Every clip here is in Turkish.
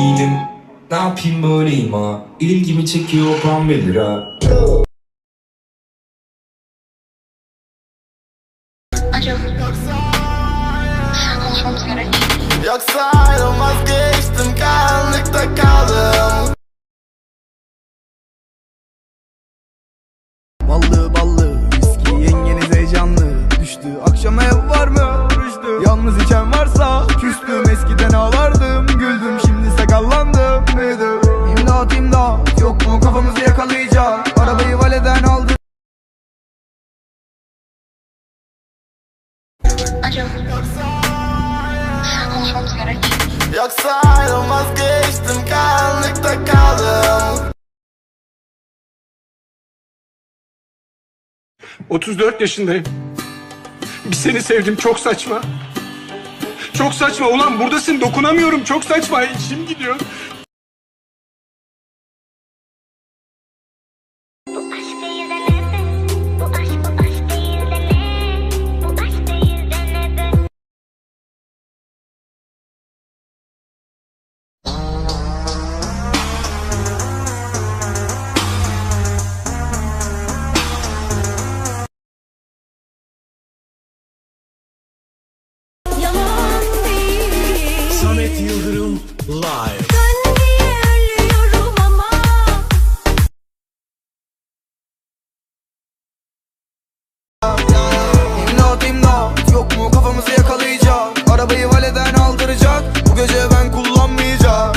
değilim Ne yapayım böyleyim ha İlgimi çekiyor pembe lira. Yoksa ayrılmaz geçtim karanlıkta konuşmamız gerek. Yoksa ayrılmaz geçtim karanlıkta kaldım 34 yaşındayım. Bir seni sevdim çok saçma. Çok saçma ulan buradasın dokunamıyorum çok saçma içim gidiyor. Samet Yıldırım Live. İmdat imdat yok mu? Kafamızı yakalayacak. Arabayı valeden aldıracak. Bu gece ben kullanmayacağım.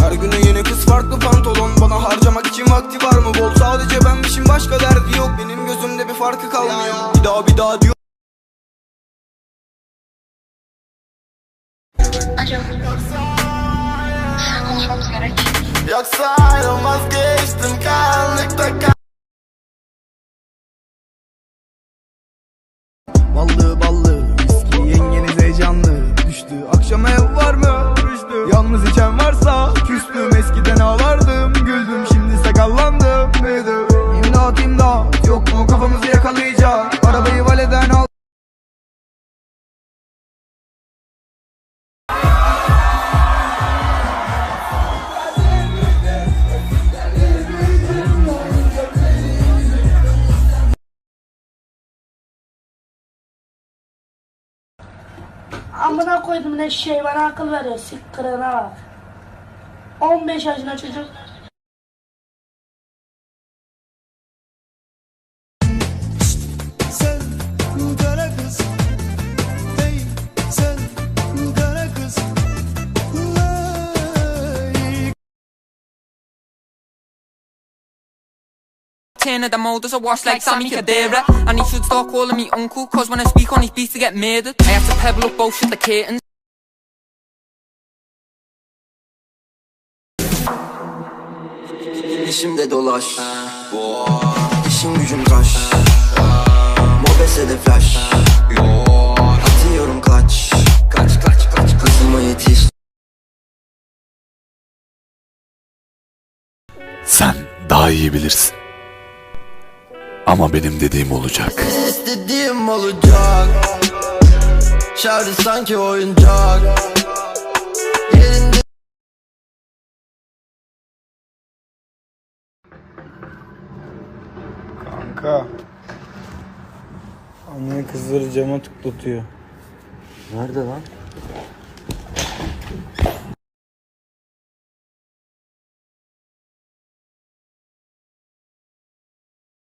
Her günü yeni kız farklı pantolon. Bana harcamak için vakti var mı? Bol. Sadece benmişim başka derdi yok. Benim gözümde bir farkı kalmıyor. Bir daha bir daha diyor Acaba konuşmamız gerek. Amına koydum ne şey bana akıl veriyor siktirine bak. 15 yaşında çocuk Ten of them olders I wash like Sammy Kadira And he should start calling me uncle Cause when I speak on his beats I get murdered I have to pebble up both shut the curtains. İşimde dolaş. İşim gücüm kaş Mobese de flash. Atıyorum kaç. Kaç kaç kaç Hızıma yetiş. Sen daha iyi bilirsin. Ama benim dediğim olacak. İstediğim olacak Şarjı sanki oyuncak Yerinde Kanka Anne kızları cama tıklatıyor Nerede lan?